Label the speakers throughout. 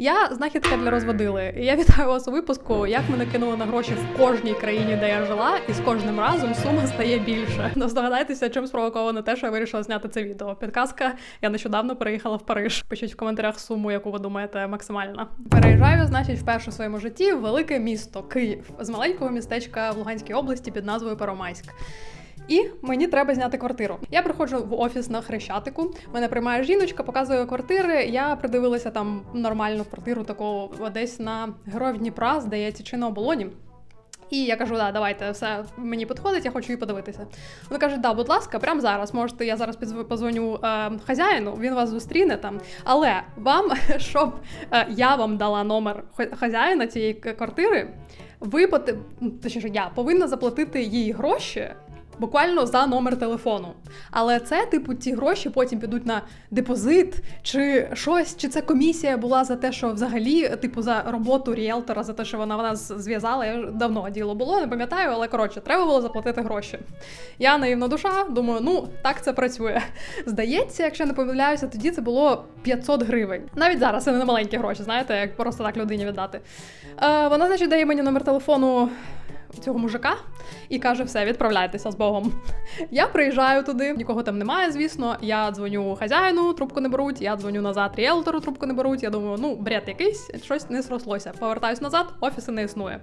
Speaker 1: Я знахідка для розводили. Я вітаю вас у випуску, як мене кинули на гроші в кожній країні, де я жила, і з кожним разом сума стає більше. Ну, здогадайтеся, чим спровоковано те, що я вирішила зняти це відео. Підказка, я нещодавно переїхала в Париж. Пишіть в коментарях суму, яку ви думаєте максимальна. Переїжджаю, значить, вперше в своєму житті в велике місто Київ з маленького містечка в Луганській області під назвою Первомайськ. І мені треба зняти квартиру. Я приходжу в офіс на хрещатику. Мене приймає жіночка, показує квартири. Я придивилася там нормальну квартиру, таку десь на героїв Дніпра, здається, чи на оболоні. І я кажу, да, давайте, все мені підходить, я хочу її подивитися. Вони кажуть, да, будь ласка, прямо зараз. Можете, я зараз позвоню е, хазяїну, він вас зустріне там. Але вам, щоб е, я вам дала номер хазяїна цієї квартири, ви точніше, я повинна заплатити їй гроші. Буквально за номер телефону. Але це, типу, ці гроші потім підуть на депозит, чи щось, чи це комісія була за те, що взагалі, типу, за роботу ріелтора, за те, що вона нас зв'язала. Я давно діло було, не пам'ятаю, але коротше, треба було заплатити гроші. Я наївна душа, думаю, ну так це працює. Здається, якщо не помиляюся, тоді це було 500 гривень. Навіть зараз це не маленькі гроші, знаєте, як просто так людині віддати. Е, вона, значить, дає мені номер телефону цього мужика і каже: все, відправляйтеся з Богом. Я приїжджаю туди, нікого там немає, звісно. Я дзвоню хазяїну, трубку не беруть. Я дзвоню назад ріелтору, трубку не беруть. Я думаю, ну бред якийсь, щось не зрослося. Повертаюсь назад, офісу не існує.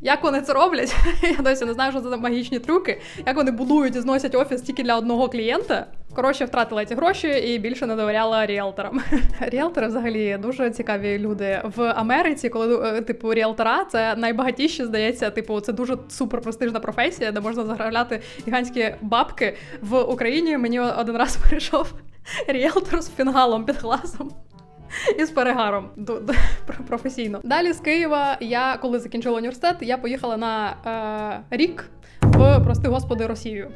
Speaker 1: Як вони це роблять? Я досі не знаю, що це за магічні трюки. Як вони будують і зносять офіс тільки для одного клієнта. Коротше, втратила ці гроші і більше не довіряла ріелторам. Ріелтори взагалі дуже цікаві люди в Америці, коли е, типу ріелтора це найбагатіші, здається, типу, це дуже суперпрестижна професія, де можна заробляти гігантські бабки. В Україні мені один раз прийшов ріелтор з фінгалом під глазом. І з перегаром ду- про- професійно. Далі з Києва я, коли закінчила університет, я поїхала на е, рік в прости господи Росію.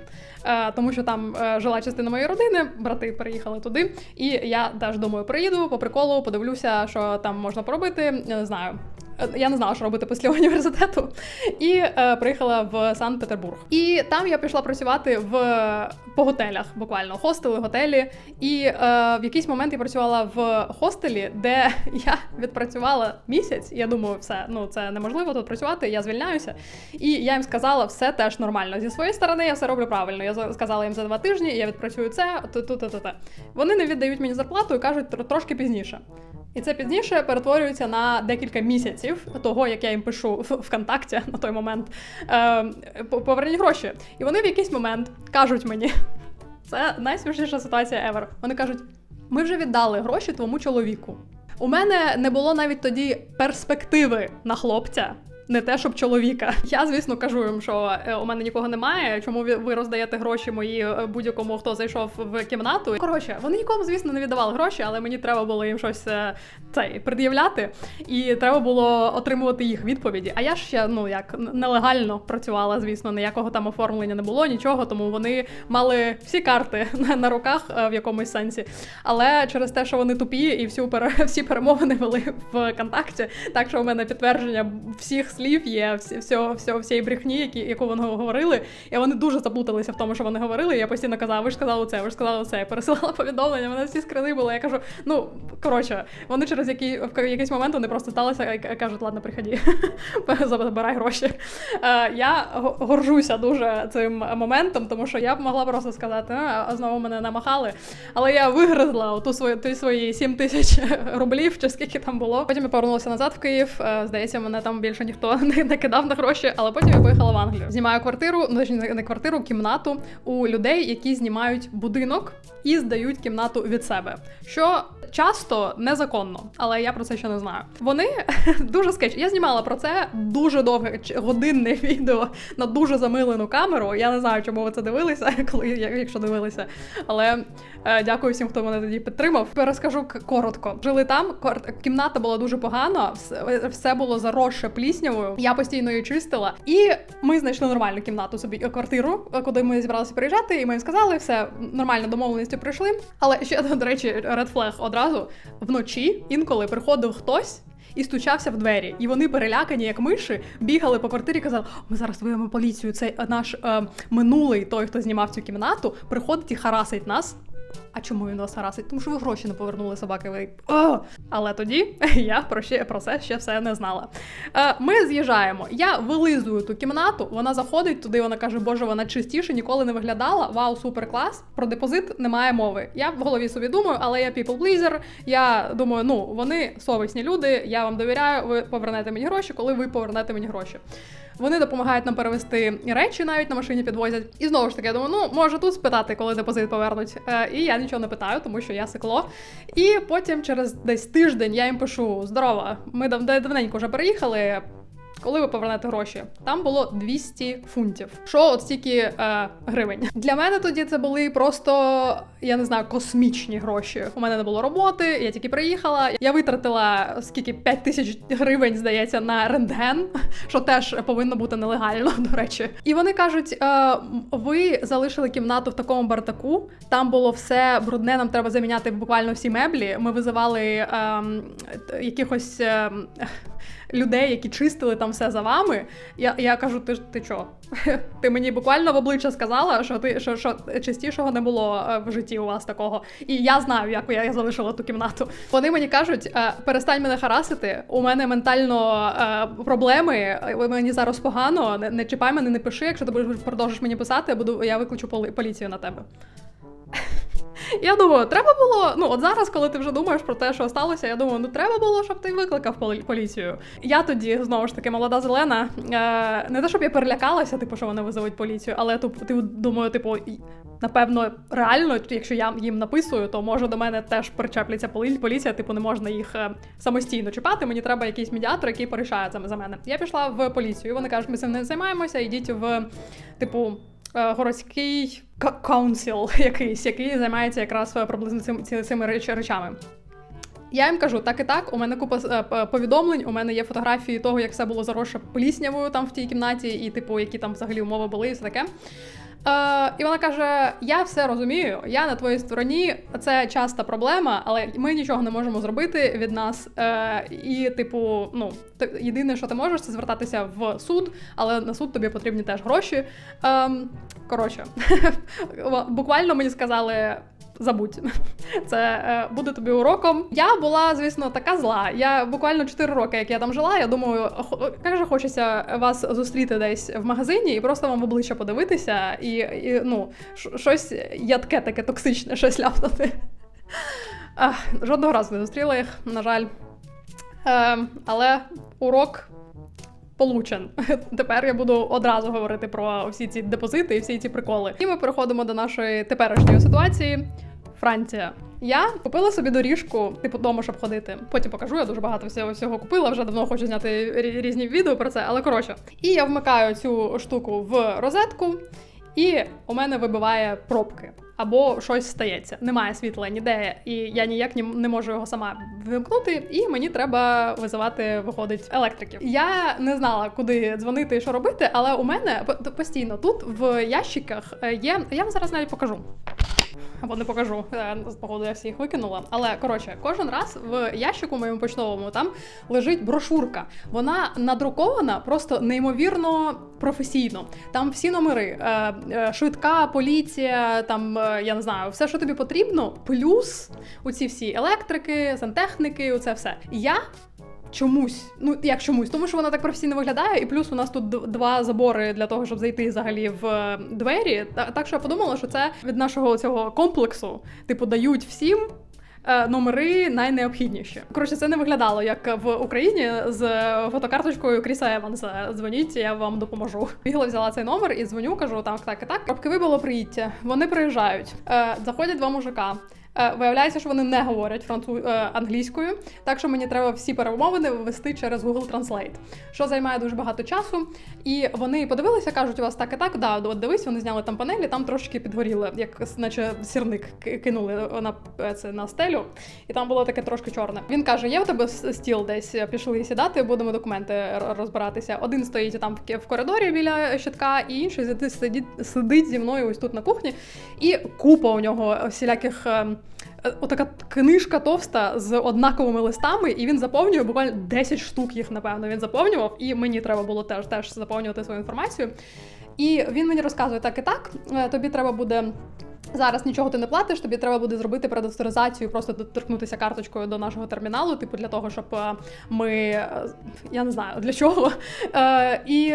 Speaker 1: Е, тому що там е, жила частина моєї родини, брати переїхали туди. І я теж думаю, приїду по приколу, подивлюся, що там можна поробити. Не знаю. Е, Я не знала, що робити після університету, і е, приїхала в Санкт-Петербург. І там я пішла працювати в по готелях, буквально хостели, готелі. І е, в якийсь момент я працювала в хостелі, де я відпрацювала місяць. Я думаю, все ну це неможливо тут працювати. Я звільняюся. І я їм сказала, все теж нормально. Зі своєї сторони я все роблю правильно. Я сказала їм за два тижні, я відпрацюю це, те. Вони не віддають мені зарплату і кажуть трошки пізніше. І це пізніше перетворюється на декілька місяців того, як я їм пишу в ВКонтакті на той момент. Е, по- поверніть гроші. І вони в якийсь момент кажуть мені: це найсмішніша ситуація ever. Вони кажуть: ми вже віддали гроші твоєму чоловіку. У мене не було навіть тоді перспективи на хлопця. Не те, щоб чоловіка. Я, звісно, кажу їм, що е, у мене нікого немає. Чому ви, роздаєте гроші мої е, будь-якому, хто зайшов в кімнату? Коротше, вони нікому, звісно, не віддавали гроші, але мені треба було їм щось е, цей пред'являти, і треба було отримувати їх відповіді. А я ж ще ну як нелегально працювала, звісно, ніякого там оформлення не було, нічого, тому вони мали всі карти на, руках в якомусь сенсі. Але через те, що вони тупі і всю всі перемовини вели в контакті, так що у мене підтвердження всіх слів є, всі, всього, всього, всієї брехні, які, яку вони говорили. І вони дуже заплуталися в тому, що вони говорили. Я постійно казала, ви ж сказали це, ви ж сказали це. Я пересилала повідомлення, мене всі скрини були. Я кажу, ну коротше, вони через який, в якийсь момент вони просто сталися і кажуть, ладно, приходи, забирай гроші. Е, я горжуся дуже цим моментом, тому що я б могла просто сказати, а знову мене намахали. Але я вигризла ту свої, свої 7 тисяч рублів, чи скільки там було. Потім я повернулася назад в Київ. Е, Здається, мене там більше ніхто не, не кидав на гроші, але потім я поїхала в Англію. Знімаю квартиру, ну не- квартиру, кімнату у людей, які знімають будинок і здають кімнату від себе. Що часто незаконно, але я про це ще не знаю. Вони дуже скетч. Я знімала про це дуже довге годинне відео на дуже замилену камеру. Я не знаю, чому ви це дивилися, коли якщо дивилися. Але е, дякую всім, хто мене тоді підтримав. Перескажу коротко. Жили там, кімната була дуже погана, все, було заросше пліснявою. Я постійно її чистила. І ми знайшли нормальну кімнату собі е, квартиру, е, куди ми зібралися приїжджати, і ми їм сказали, все нормально домовленості пройшли. Але ще до речі, flag одразу вночі інколи приходив хтось. І стучався в двері, і вони перелякані, як миші, бігали по квартирі, і казали: ми зараз виявимо поліцію. Це наш е, минулий той, хто знімав цю кімнату, приходить і харасить нас А чому він вас харасить? Тому що ви гроші не повернули собаки. Ви О! Але тоді я про ще про це ще все не знала. Е, Ми з'їжджаємо. Я вилизую ту кімнату. Вона заходить туди. Вона каже: Боже, вона чистіше, ніколи не виглядала. Вау, супер клас. Про депозит немає мови. Я в голові собі думаю, але я people pleaser. Я думаю, ну вони совісні люди. Я вам довіряю. Ви повернете мені гроші, коли ви повернете мені гроші. Вони допомагають нам перевести речі, навіть на машині підвозять. І знову ж таки, я думаю, ну може тут спитати, коли депозит повернуть. Е, і я нічого не питаю, тому що я сикло. І потім через десь тиждень я їм пишу: здорово, ми дав давненько вже переїхали. Коли ви повернете гроші, там було 200 фунтів. Що от стільки е, гривень. Для мене тоді це були просто, я не знаю, космічні гроші. У мене не було роботи, я тільки приїхала. Я витратила скільки 5 тисяч гривень, здається, на рентген, що теж повинно бути нелегально, до речі. І вони кажуть: е, ви залишили кімнату в такому бардаку, там було все брудне, нам треба заміняти буквально всі меблі. Ми визивали е, якихось. Е, людей, які чистили там все за вами. Я я кажу, ти ти чо? Ти мені буквально в обличчя сказала, що ти що, що чистішого не було е, в житті у вас такого. І я знаю, як я залишила ту кімнату. Вони мені кажуть, «Е, перестань мене харасити. У мене ментально е, проблеми. Мені зараз погано. Не, не чіпай мене, не пиши. Якщо ти будеш продовжиш мені писати, я буду я виключу поліцію на тебе. Я думаю, треба було. Ну, от зараз, коли ти вже думаєш про те, що сталося, я думаю, ну треба було, щоб ти викликав поліцію. Я тоді знову ж таки молода зелена. Е, Не те, щоб я перелякалася, типу, що вони визовуть поліцію, але ти думаю, типу, напевно, реально, якщо я їм написую, то може до мене теж причепляться поліція, типу, не можна їх е, самостійно чіпати. Мені треба якийсь медіатор, який порішає за мене. Я пішла в поліцію. Вони кажуть, ми цим не займаємося, йдіть в типу. Е, городський каунсіл якийсь, який займається якраз е, приблизно цими, цими речами. Я їм кажу, так і так, у мене купа е, повідомлень, у мене є фотографії того, як все було заросше пліснявою там в тій кімнаті, і, типу, які там взагалі умови були, і все таке. Е, І вона каже: Я все розумію, я на твоїй стороні, це часта проблема, але ми нічого не можемо зробити від нас. Е, І, типу, ну, єдине, що ти можеш, це звертатися в суд, але на суд тобі потрібні теж гроші. Е, Коротше, буквально мені сказали забудь. Це е, буде тобі уроком. Я була, звісно, така зла. Я буквально 4 роки, як я там жила. Я думаю, як же хочеться вас зустріти десь в магазині і просто вам в обличчя подивитися, і, і ну, щось ядке таке токсичне, щось ляпнути. Жодного разу не зустріла їх, на жаль. Е, Але урок. Получен. Тепер я буду одразу говорити про всі ці депозити і всі ці приколи. І ми переходимо до нашої теперішньої ситуації. Франція. Я купила собі доріжку, типу дома, щоб ходити. Потім покажу, я дуже багато всього всього купила. Вже давно хочу зняти різні відео про це, але коротше. І я вмикаю цю штуку в розетку, і у мене вибиває пробки. Або щось стається. Немає світла ніде, і я ніяк не можу його сама вимкнути, і мені треба визивати, виходить, електриків. Я не знала, куди дзвонити і що робити, але у мене постійно тут в ящиках е, є. Я вам зараз навіть покажу або не покажу. Е, погоду я всі їх викинула. Але коротше, кожен раз в ящику моєму почтовому там лежить брошурка. Вона надрукована просто неймовірно професійно. Там всі номери, е, е, швидка, поліція, там я не знаю, все, що тобі потрібно, плюс у ці всі електрики, сантехніки, оце все. Я чомусь, ну як чомусь, тому що вона так професійно виглядає, і плюс у нас тут два забори для того, щоб зайти взагалі в е, двері. Так що я подумала, що це від нашого цього комплексу, типу, дають всім. Е, номери найнеобхідніші. Коротше, це не виглядало як в Україні з фотокарточкою Кріса Еванса. Дзвоніть, я вам допоможу. Бігла, взяла цей номер і дзвоню, кажу, так, так і так. Пробки вибило, приїдьте. Вони приїжджають. Е, заходять два мужика. Е, виявляється, що вони не говорять француз е, англійською, так що мені треба всі перемовини ввести через Google Translate, що займає дуже багато часу. І вони подивилися, кажуть, у вас так і так. Да, от дивись, вони зняли там панелі, там трошки підгоріли, як наче сірник кинули на це на стелю, і там було таке трошки чорне. Він каже: Є у тебе стіл десь пішли сідати, будемо документи розбиратися. Один стоїть там в коридорі біля щитка, і інший сидить сидить зі мною ось тут на кухні, і купа у нього всіляких. Е, отака книжка товста з однаковими листами, і він заповнює буквально 10 штук їх, напевно, він заповнював, і мені треба було теж теж заповнювати свою інформацію. І він мені розказує так і так. Е, тобі треба буде Зараз нічого ти не платиш, тобі треба буде зробити предавторизацію, просто доторкнутися карточкою до нашого терміналу, типу для того, щоб е, ми я не знаю для чого. І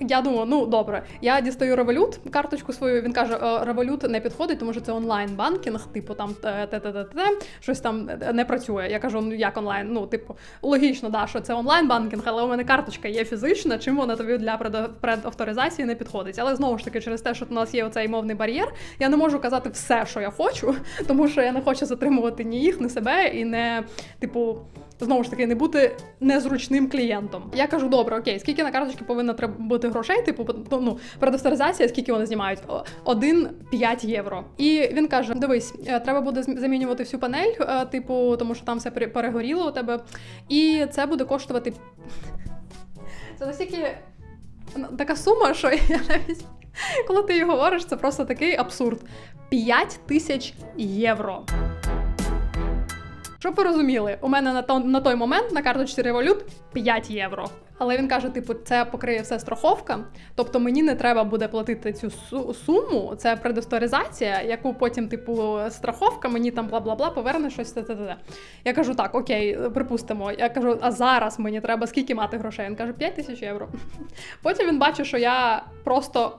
Speaker 1: я думаю, ну добре, я дістаю револют, карточку свою. Він каже, револют не підходить, тому що це онлайн банкінг, типу там те те те те щось там не працює. Я кажу, ну як онлайн? Ну, типу, логічно, да, що це онлайн банкінг, але у мене карточка є фізична. Чим вона тобі для предавторизації не підходить? Але знову ж таки, через те, що у нас є оцей мовний бар'єр, я не можу казати все, що я хочу, тому що я не хочу затримувати ні їх, ні себе і не типу знову ж таки не бути незручним клієнтом. Я кажу, добре, окей, скільки на карточці повинно треба бути грошей? Типу, ну предофторизація, скільки вони знімають? 1,5 євро. І він каже: Дивись, е, треба буде замінювати всю панель, е, типу, тому що там все перегоріло у тебе, і це буде коштувати. Це настільки така сума, що я навіть. Коли ти її говориш, це просто такий абсурд: 5 тисяч євро. Щоб ви розуміли, у мене на то, на той момент на карточці Revolut 5 євро. Але він каже: типу, це покриє все страховка. Тобто мені не треба буде платити цю суму. Це предосторизація, яку потім, типу, страховка, мені там бла бла бла поверне щось. Т -т -т. Я кажу, так, окей, припустимо. Я кажу, а зараз мені треба скільки мати грошей? Він каже, 5 тисяч євро. Потім він бачить, що я просто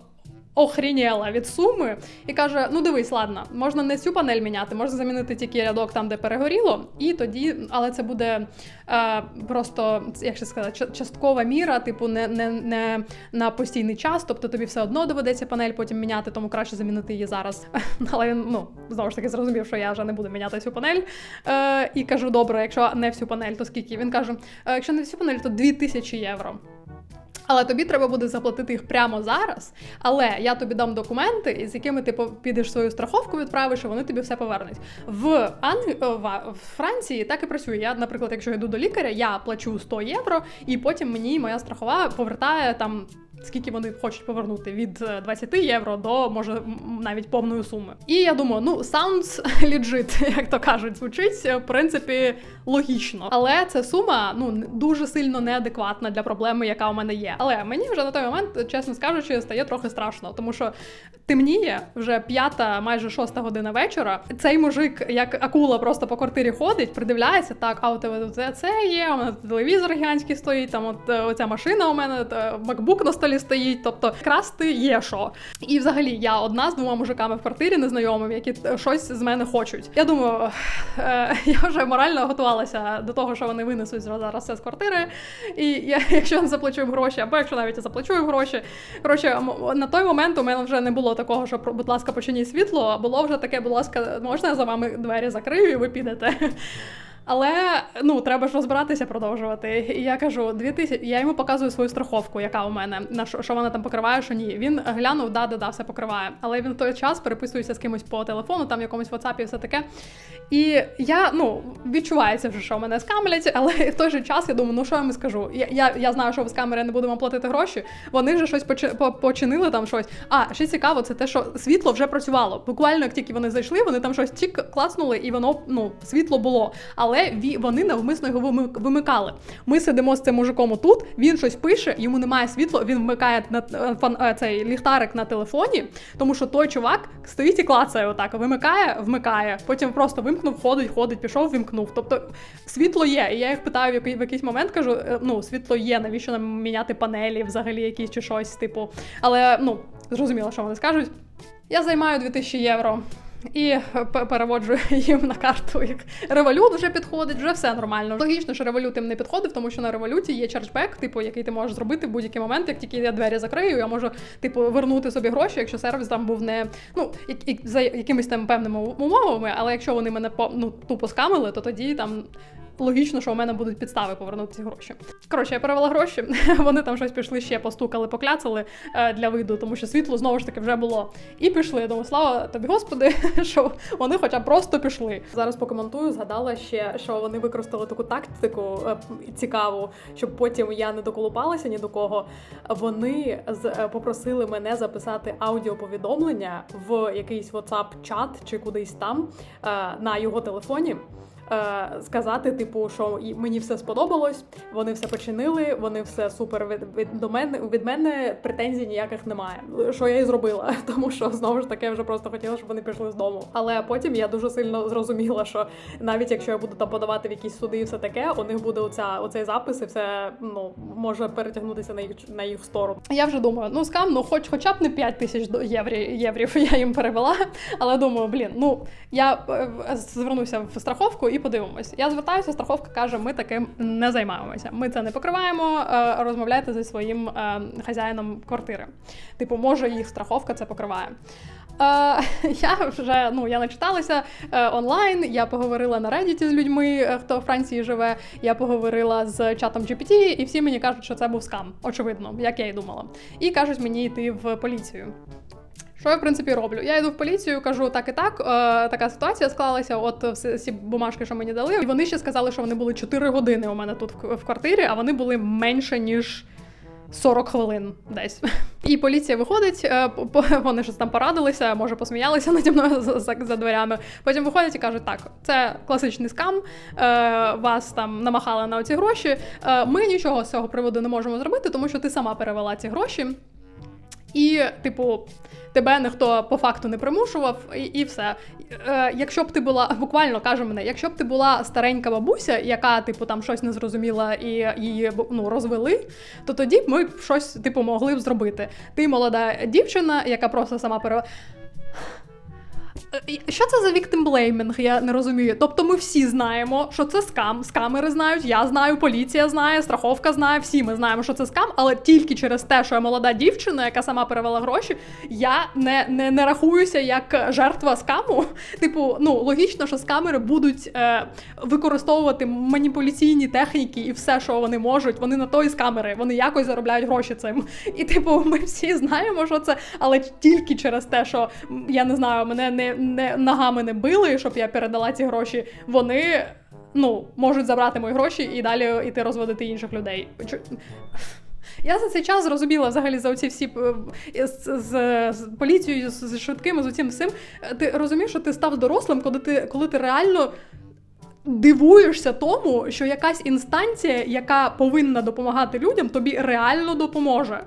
Speaker 1: охрініла від суми і каже: Ну дивись, ладно, можна не цю панель міняти, можна замінити тільки рядок там, де перегоріло, і тоді, але це буде е, просто, як ще сказати, часткова міра, типу, не не, не на постійний час. Тобто тобі все одно доведеться панель потім міняти, тому краще замінити її зараз. Але він ну знову ж таки зрозумів, що я вже не буду міняти цю панель. Е, І кажу: добре, якщо не всю панель, то скільки? Він каже: «Е, якщо не всю панель, то 2000 євро. Але тобі треба буде заплатити їх прямо зараз. Але я тобі дам документи, з якими ти підеш свою страховку, відправиш, і вони тобі все повернуть. В Анг... в Франції так і працює. Я, наприклад, якщо йду до лікаря, я плачу 100 євро, і потім мені моя страхова повертає там скільки вони хочуть повернути від 20 е, євро до може навіть повної суми. І я думаю, ну sounds legit, як то кажуть, звучить е, в принципі логічно. Але ця сума ну дуже сильно неадекватна для проблеми, яка у мене є. Але мені вже на той момент, чесно скажучи, стає трохи страшно, тому що темніє вже п'ята, майже шоста година вечора. Цей мужик, як акула, просто по квартирі ходить, придивляється так. А у тебе це, є. У мене телевізор гігантський стоїть. Там от е, оця машина у мене макбук на столі столі стоїть. Тобто красти є що. І взагалі я одна з двома мужиками в квартирі незнайомими, які щось з мене хочуть. Я думаю, е, я вже морально готувалася до того, що вони винесуть зараз все з квартири. І я, якщо не заплачу їм гроші, або якщо навіть я заплачу їм гроші. Коротше, на той момент у мене вже не було такого, що будь ласка, починіть світло. Було вже таке, будь ласка, можна я за вами двері закрию, і ви підете. Але ну треба ж розбиратися, продовжувати. І я кажу, дві тисячі. Я йому показую свою страховку, яка у мене на що, що вона там покриває, що ні. Він глянув, да, да, да, все покриває. Але він в той час переписується з кимось по телефону, там в якомусь WhatsApp і все таке. І я ну відчувається вже, що мене скамлять, але в той же час я думаю, ну що я йому скажу? Я я, я знаю, що з камери не будемо платити гроші. Вони вже щось почи, починили там щось. А ще цікаво, це те, що світло вже працювало. Буквально як тільки вони зайшли, вони там щось тік клацнули, і воно ну світло було. Але але вони навмисно його вимикали. Ми сидимо з цим мужиком тут, він щось пише, йому немає світла, він вмикає на е, е, цей ліхтарик на телефоні, тому що той чувак стоїть і клацає отак, вимикає, вмикає, потім просто вимкнув, ходить, ходить, пішов, вимкнув. Тобто світло є. І я їх питаю в якийсь момент, кажу: «Е, ну, світло є, навіщо нам міняти панелі взагалі якісь чи щось, типу. Але ну, зрозуміло, що вони скажуть. Я займаю 2000 євро і переводжу їм на карту. Як револют вже підходить, вже все нормально. Логічно, що револют їм не підходив, тому що на революті є чарджбек, типу, який ти можеш зробити в будь-який момент, як тільки я двері закрию, я можу типу вернути собі гроші, якщо сервіс там був не ну за якимись там певними умовами, але якщо вони мене ну, тупо скамили, то тоді там логічно, що у мене будуть підстави повернути ці гроші. Коротше, я перевела гроші. Вони там щось пішли ще постукали, покляцали е, для виду, тому що світло знову ж таки вже було. І пішли. Я думаю, слава тобі, господи, що вони, хоча б просто пішли. Зараз покоментую, згадала ще, що вони використали таку тактику е, цікаву, щоб потім я не доколупалася ні до кого. Вони е, попросили мене записати аудіоповідомлення в якийсь WhatsApp чат чи кудись там на його телефоні. Е, сказати, типу, що мені все сподобалось, вони все починили, вони все супер від, від до мене від мене претензій ніяких немає. Що я і зробила, тому що знову ж таки я вже просто хотіла, щоб вони пішли з дому. Але потім я дуже сильно зрозуміла, що навіть якщо я буду там подавати в якісь суди і все таке, у них буде оця оцей запис, і все ну може перетягнутися на їх на їх сторону. Я вже думаю, ну скам, ну хоч хоча б не 5 тисяч до- єврі, єврів я їм перевела. Але думаю, блін, ну я е, звернуся в страховку і подивимось. Я звертаюся, страховка каже, ми таким не займаємося. Ми це не покриваємо. е, Розмовляйте зі своїм е, хазяїном квартири. Типу, може їх страховка це покриває. Е, я вже ну я начиталася онлайн. Я поговорила на Reddit з людьми, хто в Франції живе. Я поговорила з чатом GPT, і всі мені кажуть, що це був скам. Очевидно, як я і думала. І кажуть мені йти в поліцію. Що я в принципі роблю? Я йду в поліцію, кажу так і так. Е, така ситуація склалася. От всі, бумажки, що мені дали, і вони ще сказали, що вони були 4 години у мене тут в, квартирі, а вони були менше ніж. 40 хвилин десь. І поліція виходить, е, вони щось там порадилися, може посміялися наді мною за, за, за дверями. Потім виходять і кажуть: так, це класичний скам, е, вас там намахали на оці гроші. Е, ми нічого з цього приводу не можемо зробити, тому що ти сама перевела ці гроші. І, типу, тебе ніхто по факту не примушував, і, і все. Е, якщо б ти була, буквально каже мене, якщо б ти була старенька бабуся, яка, типу, там щось не зрозуміла і її ну, розвели, то тоді б ми щось, типу, могли б зробити. Ти молода дівчина, яка просто сама перевела. Е, Що це за віктимблеймінг? Я не розумію. Тобто ми всі знаємо, що це скам. Скамери знають, я знаю, поліція знає, страховка знає, всі ми знаємо, що це скам, але тільки через те, що я молода дівчина, яка сама перевела гроші, я не, не, не рахуюся як жертва скаму. Типу, ну логічно, що скамери будуть е, використовувати маніпуляційні техніки і все, що вони можуть. Вони на то і скамери, вони якось заробляють гроші цим. І типу, ми всі знаємо, що це, але тільки через те, що я не знаю, мене не, не ногами не били, щоб я передала ці гроші. Вони ну можуть забрати мої гроші і далі йти розводити інших людей. Я за цей час зрозуміла взагалі за оці всі е, з, з, з поліцією, з, з швидкими, з усім всім. Ти розумієш, що ти став дорослим, коли ти, коли ти реально дивуєшся тому, що якась інстанція, яка повинна допомагати людям, тобі реально допоможе.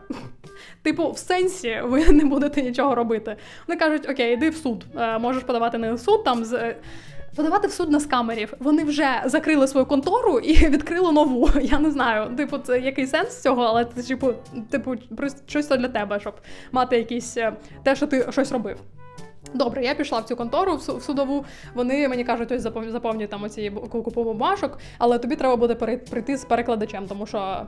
Speaker 1: Типу, в сенсі ви не будете нічого робити. Вони кажуть, окей, йди в суд. Е, можеш подавати не в суд, там з. е, Подавати в суд на скамерів. Вони вже закрили свою контору і відкрили нову. Я не знаю. Типу, це який сенс цього, але це типу, типу, щось для тебе, щоб мати якісь е, те, що ти щось робив. Добре, я пішла в цю контору в су- судову. Вони мені кажуть, ось запов- заповнюй там оці купу бумажок, але тобі треба буде прийти з перекладачем, тому що.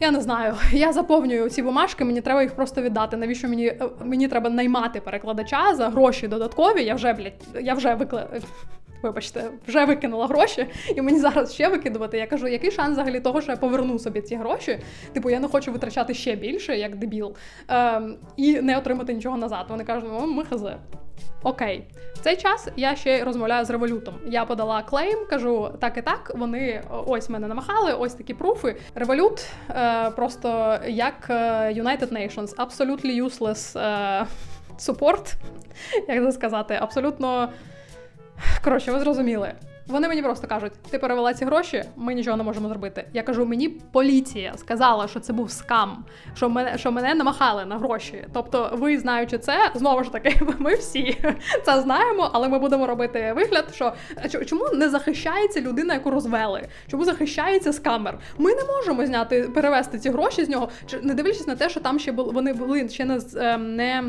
Speaker 1: Я не знаю, я заповнюю ці бумажки, мені треба їх просто віддати. Навіщо мені е, мені треба наймати перекладача за гроші додаткові? Я вже, блядь, я вже викла... Вибачте, вже викинула гроші, і мені зараз ще викидувати. Я кажу, який шанс взагалі того, що я поверну собі ці гроші? Типу, я не хочу витрачати ще більше, як дебіл, ем, і не отримати нічого назад. Вони кажуть, ну ми хз. Окей, в цей час я ще розмовляю з револютом. Я подала клейм, кажу так і так. Вони ось мене намахали, ось такі пруфи. Револют е, просто як е, United Nations, absolutely useless е, support, як це сказати, абсолютно. Коротше, ви зрозуміли. Вони мені просто кажуть: ти перевела ці гроші, ми нічого не можемо зробити. Я кажу, мені поліція сказала, що це був скам, що мене, що мене намахали на гроші. Тобто, ви знаючи це, знову ж таки, ми всі це знаємо, але ми будемо робити вигляд, що чому не захищається людина, яку розвели? Чому захищається скамер? Ми не можемо зняти, перевести ці гроші з нього, не дивлячись на те, що там ще були вони були ще не ем, не.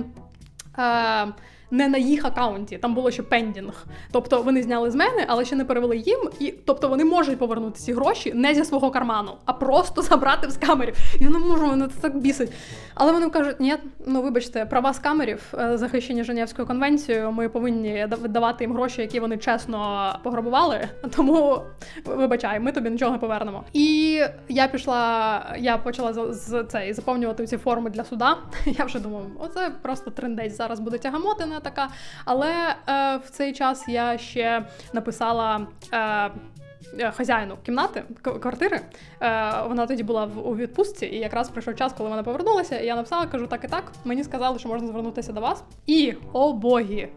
Speaker 1: Е, не на їх акаунті, там було ще пендінг. Тобто вони зняли з мене, але ще не перевели їм. І тобто вони можуть повернути ці гроші не зі свого карману, а просто забрати з камерів. Я не можу, мене це так бісить. Але вони кажуть, ні, ну вибачте, права з камерів, е, захищені Женевською конвенцією. Ми повинні да- давати їм гроші, які вони чесно пограбували. Тому вибачай, ми тобі нічого не повернемо. І я пішла, я почала з, з цей заповнювати ці форми для суда. Я вже думала, оце просто трендець зараз буде тягамотина така. Але е, в цей час я ще написала. Е, е, хазяїну кімнати, квартири. Е, Вона тоді була у відпустці, і якраз прийшов час, коли вона повернулася. І я написала, кажу, так і так. Мені сказали, що можна звернутися до вас. І о боги!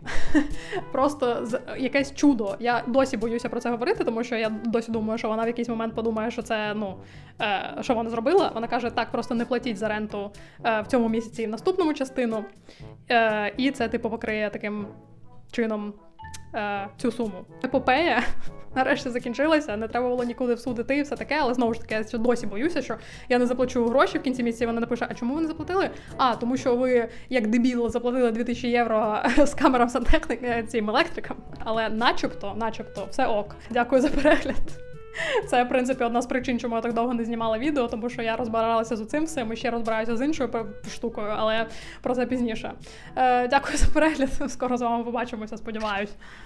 Speaker 1: Просто якесь чудо. Я досі боюся про це говорити, тому що я досі думаю, що вона в якийсь момент подумає, що це ну е, що вона зробила. Вона каже: так, просто не платіть за ренту в цьому місяці і в наступному частину. Е, і це типу покриє таким чином е, цю суму. Епопея нарешті закінчилася, не треба було нікуди в суд іти і все таке, але знову ж таки, я досі боюся, що я не заплачу гроші в кінці місяця. Вона напише: А чому ви не заплатили? А тому, що ви як дебіл заплатили 2000 євро з камерам сантехніки цим електрикам. Але начебто, начебто, все ок. Дякую за перегляд. Це, в принципі, одна з причин, чому я так довго не знімала відео, тому що я розбиралася з цим всім і ще розбираюся з іншою штукою, але про це пізніше. Е, дякую за перегляд. Скоро з вами побачимося, сподіваюсь.